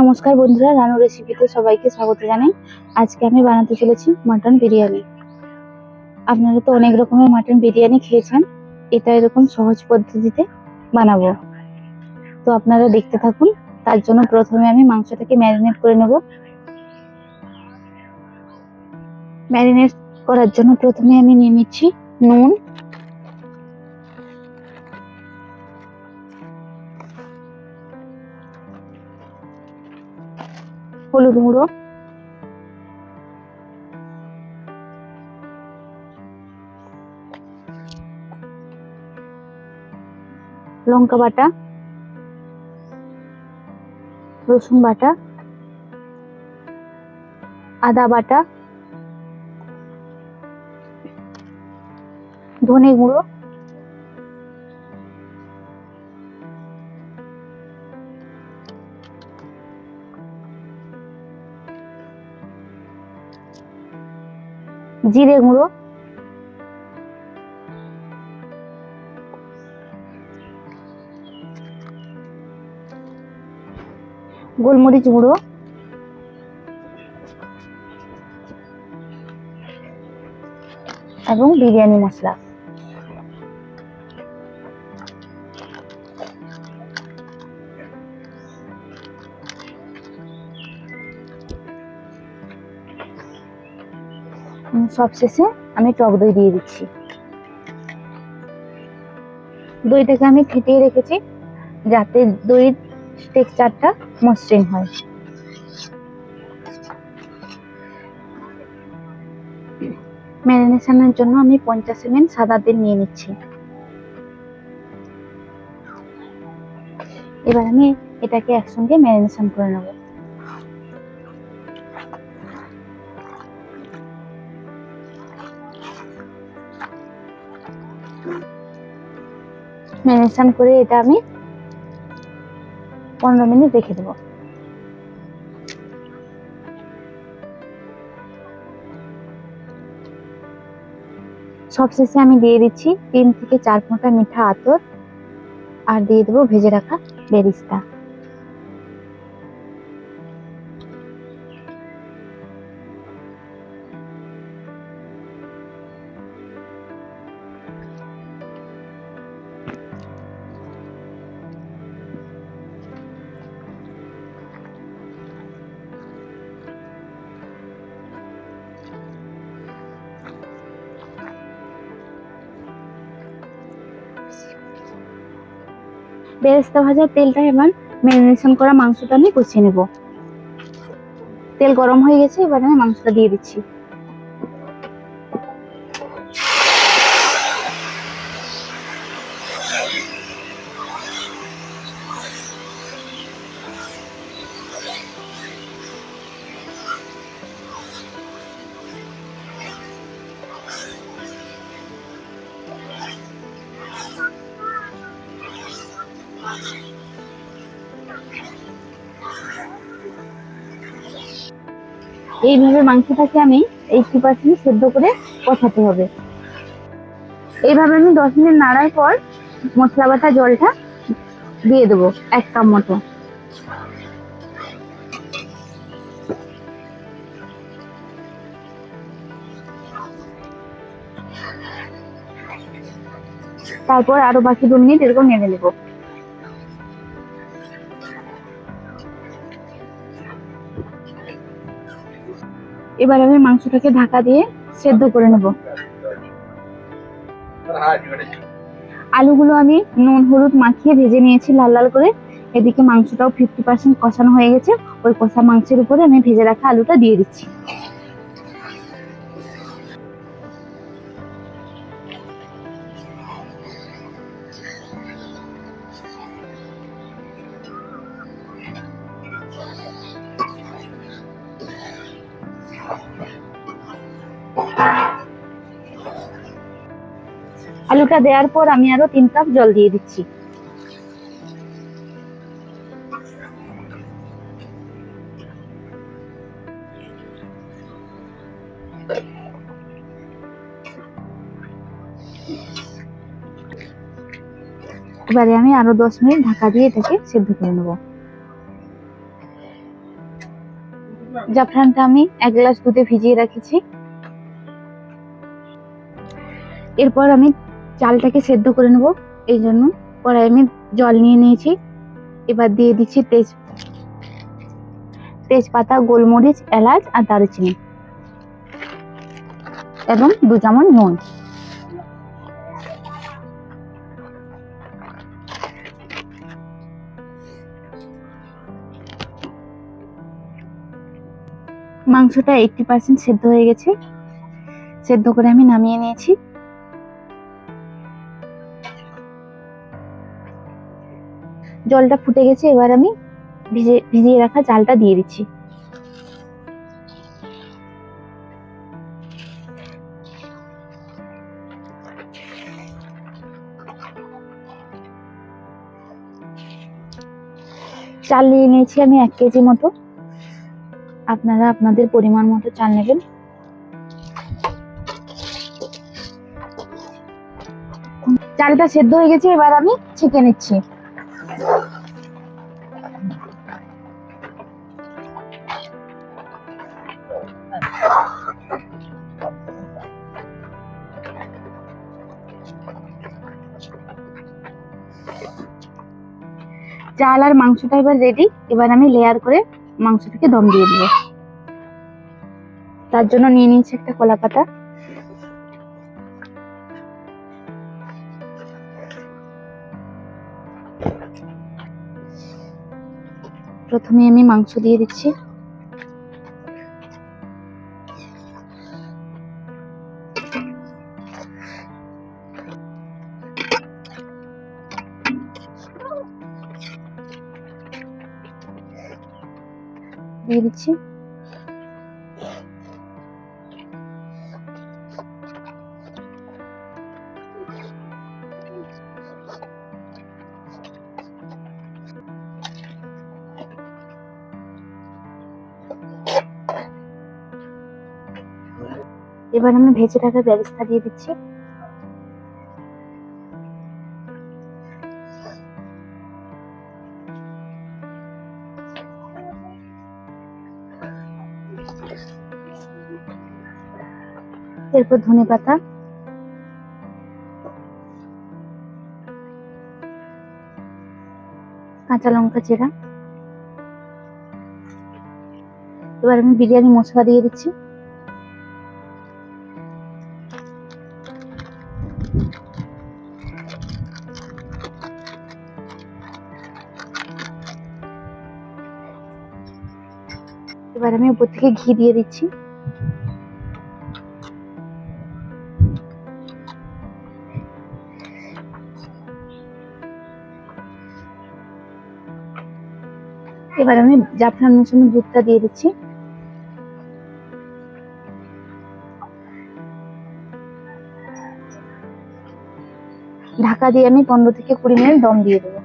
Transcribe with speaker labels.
Speaker 1: নমস্কার বন্ধুরা, রানু রেসিপিতে সবাইকে স্বাগত জানাই। আজকে আমি বানাতে চলেছি মাটন বিরিয়ানি। আপনারা তো অনেক রকমের মাটন বিরিয়ানি খেয়েছেন, এটা এরকম সহজ পদ্ধতিতে বানাবো। তো আপনারা দেখতে থাকুন, তার জন্য প্রথমে আমি মাংসটাকে ম্যারিনেট করে নেব। ম্যারিনেট করার জন্য প্রথমে আমি নিয়ে নিচ্ছি নুন হলুদ গুঁড়ো। লঙ্কা বাটা। রসুন বাটা। আদা বাটা। ধনে গুঁড়ো। জিরে গুঁড়ো। গোলমরিচ গুঁড়ো। এবং বিরিয়ানি মশলা। সব শেষে আমি টক দই দিয়ে দিচ্ছি। দইটাকে আমি ফেটিয়ে রেখেছি, যাতে দইয়ের টেক্সচারটা মসৃণ হয়। ম্যারিনেশনের জন্য আমি পঞ্চাশ এমএল সাদা তেল নিয়ে নিচ্ছি। এবার আমি এটাকে একসঙ্গে ম্যারিনেশন করে নেব। ম্যারিনেশন করে এটা আমি পনেরো মিনিট রেখে দেবো। সবশেষে আমি দিয়ে দিচ্ছি তিন থেকে চার ফোঁটা মিঠা আতর, আর দিয়ে দেবো ভেজে রাখা বেরিস্তা। বেরেস্তা ভাজার তেলটা এবার ম্যারিনেশন করা মাংসটা নিয়ে কষিয়ে নেব। তেল গরম হয়ে গেছে, এবার আমি মাংসটা দিয়ে দিচ্ছি। এইভাবে মাংসটাকে আমি এইটটি পার্সেন্ট সেদ্ধ করে কষাতে হবে। এইভাবে আমি দশ মিনিট নাড়ার পর মশলা বাটা জলটা দিয়ে দেবো, এক কাপ মতো। তারপর আরও বাকি দু মিনিট এরকম নেড়ে নেব। এবার আমি মাংসটাকে ঢাকা দিয়ে সেদ্ধ করে নেব। আলুগুলো আমি নুন, হলুদ মাখিয়ে ভেজে নিয়েছি লাল লাল করে। এদিকে মাংসটাও ফিফটি পার্সেন্ট কষানো হয়ে গেছে। ওই কষা মাংসের উপরে আমি ভেজে রাখা আলুটা দিয়ে দিচ্ছি। আলুটা দেওয়ার পর আমি আরও তিন কাপ জল দিয়ে দিচ্ছি। এবারে আমি আরও দশ মিনিট ঢাকা দিয়ে এটাকে সেদ্ধ করে নেব। জাফরানটা আমি এক গ্লাস দুধে ভিজিয়ে রেখেছি। এরপর আমি চালটাকে সেদ্ধ করে নেব, এই জন্য কড়াই আমি জল নিয়ে নিয়েছি। এবার দিয়ে দিচ্ছি তেজ তেজপাতা, গোলমরিচ, এলাচ আর দারুচিনি এবং দু চামচ নুন। মাংসটা এইটটি পার্সেন্ট সেদ্ধ হয়ে গেছে। সেদ্ধ করে আমি নামিয়ে নিয়েছি। জলটা ফুটে গেছে, এবার আমি ভিজে, ভিজিয়ে রাখা চালটা দিয়ে দিচ্ছি। চাল নিয়ে নিয়েছি আমি এক কেজি মতো। আপনারা আপনাদের পরিমাণ মতো চাল নেবেন। চালটা সেদ্ধ হয়ে গেছে, এবার আমি ছেঁকে নিচ্ছি। চাল আর মাংসটা এবার রেডি এবার আমি লেয়ার করে মাংসটাকে দম দিয়ে দিব। তার জন্য নিয়ে নিয়েছি একটা কলা পাতা প্রথমে আমি মাংস দিয়ে দিচ্ছি। দিয়ে দিচ্ছি এবার আমি ভেজে রাখা ব্যবস্থা দিয়ে দিচ্ছি। এরপর ধনে পাতা। কাঁচা লঙ্কা চেরা। এবার আমি বিরিয়ানি মশলা দিয়ে দিচ্ছি। এবার আমি উপর থেকে ঘি দিয়ে দিচ্ছি। এবার আমি জাফরান মৌসুমি দুধটা দিয়ে দিচ্ছি। ঢাকা দিয়ে আমি পনেরো থেকে কুড়ি মিনিট দম দিয়ে দেবো।